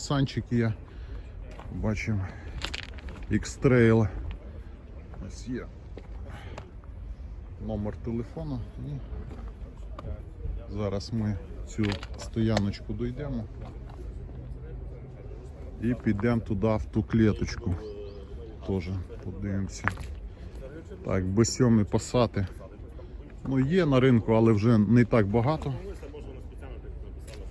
Нісанчик є. Бачимо X-Trail. Ось є номер телефону. І зараз ми цю стояночку дійдемо і підемо туди в ту клеточку. Теж подивимося. Так, B7 пасати. Ну, є на ринку, але вже не так багато.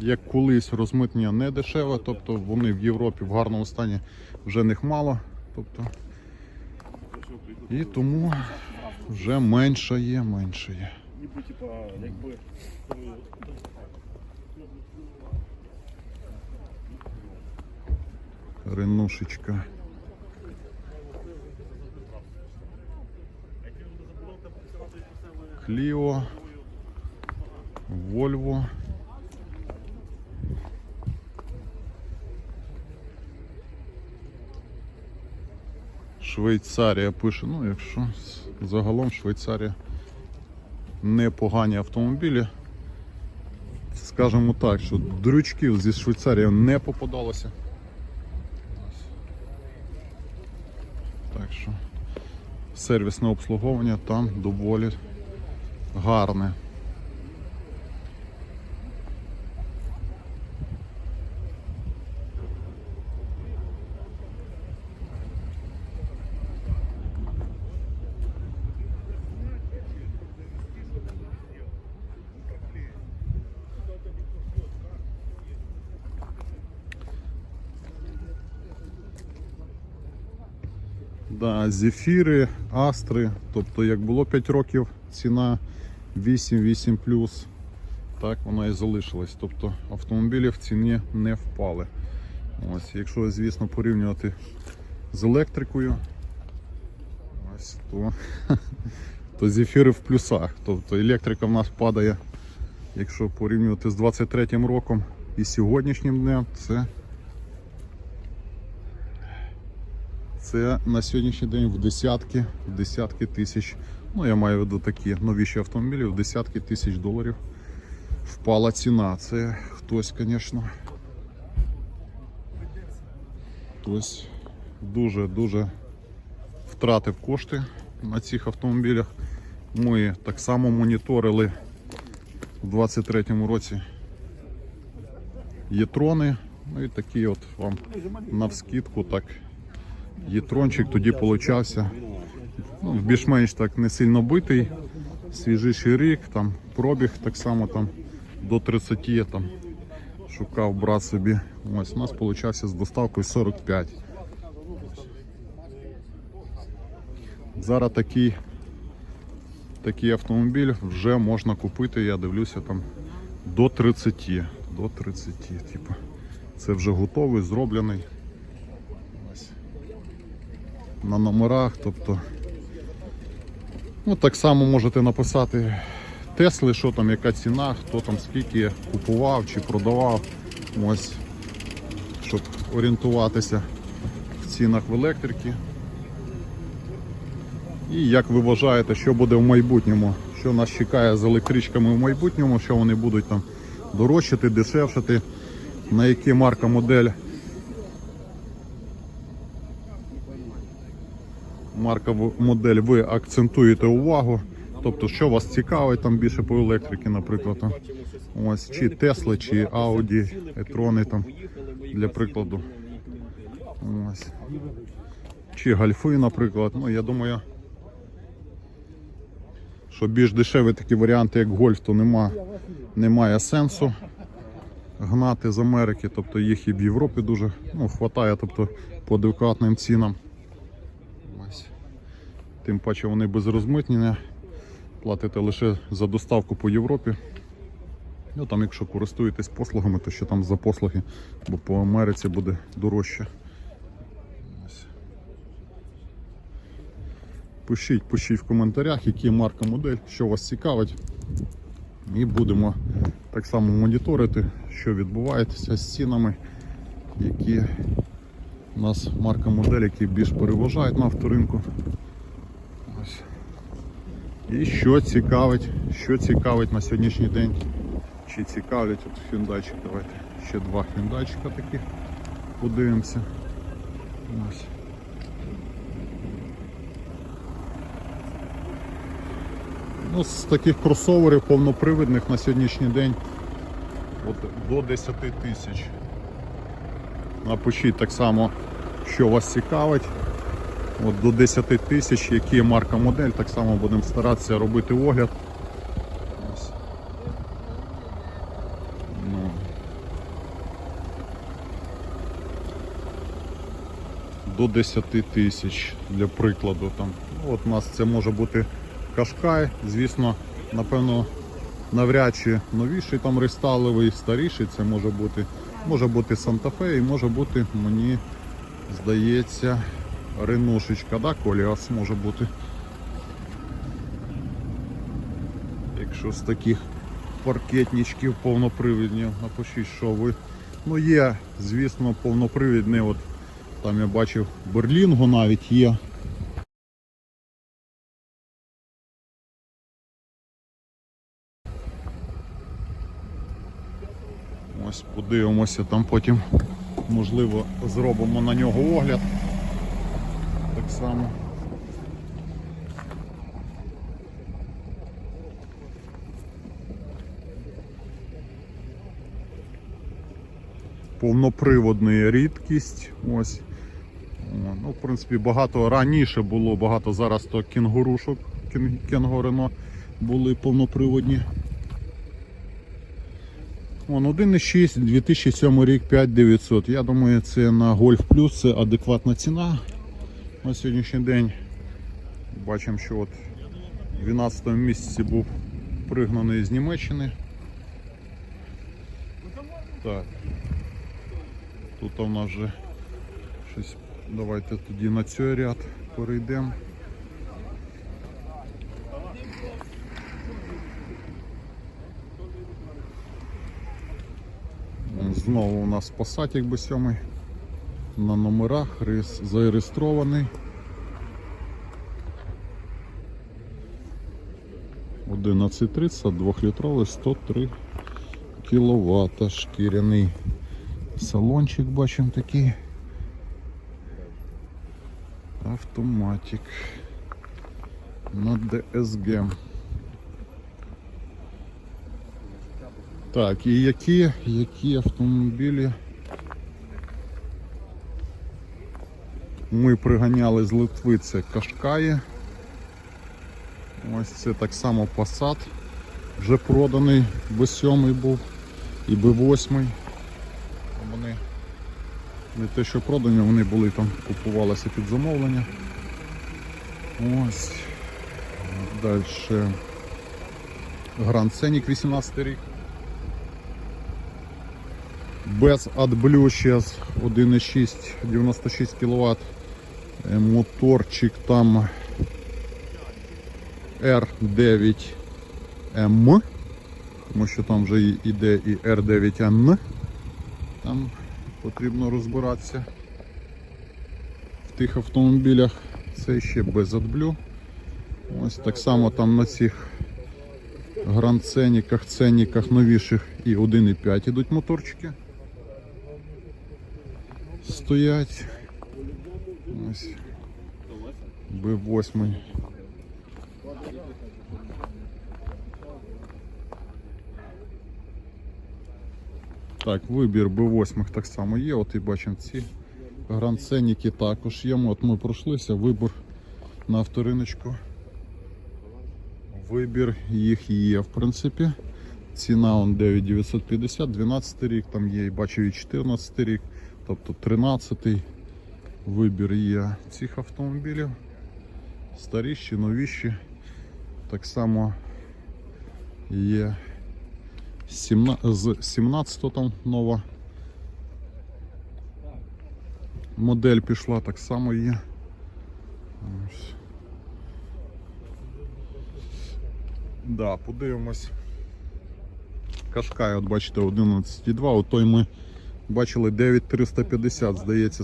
Як колись розмитнення не дешеве, тобто вони в Європі в гарному стані вже них мало. Тобто, і тому вже менше є, менше є. Ренушечка. Кліо. Вольво. Швейцарія пише, ну якщо загалом Швейцарія непогані автомобілі. Скажімо так, що дрючків зі Швейцарії не попадалося. Так що сервісне обслуговування там доволі гарне. Да, зефіри, астри. Тобто, як було 5 років, ціна 8-8 плюс, так вона і залишилась. Тобто автомобілі в ціні не впали. Ось, якщо, звісно, порівнювати з електрикою, ось, то, то зефіри в плюсах. Тобто електрика в нас падає, якщо порівнювати з 23 роком і сьогоднішнім днем, це Це на сьогоднішній день в десятки, в десятки тисяч. Ну, я маю в виду такі новіші автомобілі, в десятки тисяч доларів впала ціна. Це хтось, звісно. Хтось дуже-дуже втратив кошти на цих автомобілях. Ми так само моніторили у 23-му році єтрони. Ну і такі от вам навскидку так Єтрончик тоді получався. Ну, більш-менш так не сильно битий. Свіжіший рік, там пробіг так само там до 30 я там шукав брат собі. Ось у нас получався з доставкою 45. Зараз такий, такий автомобіль вже можна купити, я дивлюся там до 30. До 30, типу. Це вже готовий, зроблений на номерах. Тобто, ну, так само можете написати Тесли, що там, яка ціна, хто там скільки купував чи продавав. Ось, щоб орієнтуватися в цінах в електрики. І як ви вважаєте, що буде в майбутньому, що нас чекає з електричками в майбутньому, що вони будуть там дорожчати, дешевшати, на які марка модель марка в- модель ви акцентуєте увагу. Тобто, що вас цікавить там більше по електриці, наприклад. Ось, чи Tesla, чи Audi, e-tron там, для прикладу. Ось. Чи гальфи, наприклад. Ну, я думаю, що більш дешеві такі варіанти, як гольф, то нема, немає сенсу гнати з Америки. Тобто їх і в Європі дуже ну, хватає тобто, по адекватним цінам. Тим паче вони без розмитнення. Платите лише за доставку по Європі. Ну там, якщо користуєтесь послугами, то ще там за послуги, бо по Америці буде дорожче. Пишіть, пишіть в коментарях, які марка модель, що вас цікавить. І будемо так само моніторити, що відбувається з цінами, які у нас марка модель, які більш переважають на авторинку. І що цікавить, що цікавить на сьогоднішній день. Чи цікавлять от Hyundai, давайте ще два Hyundai таких. подивимося. Ось. Ну, з таких кросоверів повнопривідних на сьогоднішній день от, до 10 тисяч. Напишіть так само, що вас цікавить. От до 10 тисяч, які є марка модель, так само будемо старатися робити огляд. Ну. До 10 тисяч для прикладу. Там. Ну, От у нас це може бути Кашкай, звісно, напевно, навряд чи новіший там рестайловий, старіший це може бути. Може бути Санта-Фе і може бути, мені здається, Ренушечка, да, Коліас може бути. Якщо з таких паркетничків повнопривідні, напишіть, що ви. Ну є, звісно, повнопривідний, от там я бачив Берлінгу навіть є. Ось подивимося, там потім можливо зробимо на нього огляд. Так само. Повноприводний рідкість. Ось. Ну, в принципі, багато раніше було, багато зараз то кінгурушок, кін- кенгурено були повноприводні. Вон 1,6, 2007 рік 5900. Я думаю, це на Golf Plus це адекватна ціна на сьогоднішній день. Бачимо, що от в 12 місяці був пригнаний з Німеччини. Так. Тут у нас вже щось. Давайте тоді на цей ряд перейдемо. Знову у нас Passat би сьомий на номерах реєс- зареєстрований. 11.30, 2-літровий, 103 кВт, шкіряний салончик бачимо такий. Автоматик на DSG. Так, і які, які автомобілі ми приганяли з Литви, це Кашкаї. Ось це так само Passat. Вже проданий, B7 був і B8. Вони не те, що продані, вони були там, купувалися під замовлення. Ось. Далі. Grand Scenic 18 рік. Без AdBlue зараз 1,6 96 кВт. Моторчик там R9M, тому що там вже іде і R9N. Там потрібно розбиратися в тих автомобілях. Це ще без AdBlue. Ось так само там на цих гранд-ценниках, ценниках новіших і 1,5 ідуть моторчики. Стоять. Ось. Б8. Так, вибір Б8 так само є. От і бачимо ці гранд-ценники також є. От ми пройшлися, вибір на авториночку. Вибір їх є, в принципі. Ціна он 9950, 12 рік, там є, бачу і 14 рік, тобто 13 вибір є цих автомобілів. Старіші, новіші. Так само є 17, з 17 там нова модель пішла, так само є. Да, подивимось. Кашкай, от бачите, 11,2, от той ми бачили 9350, здається,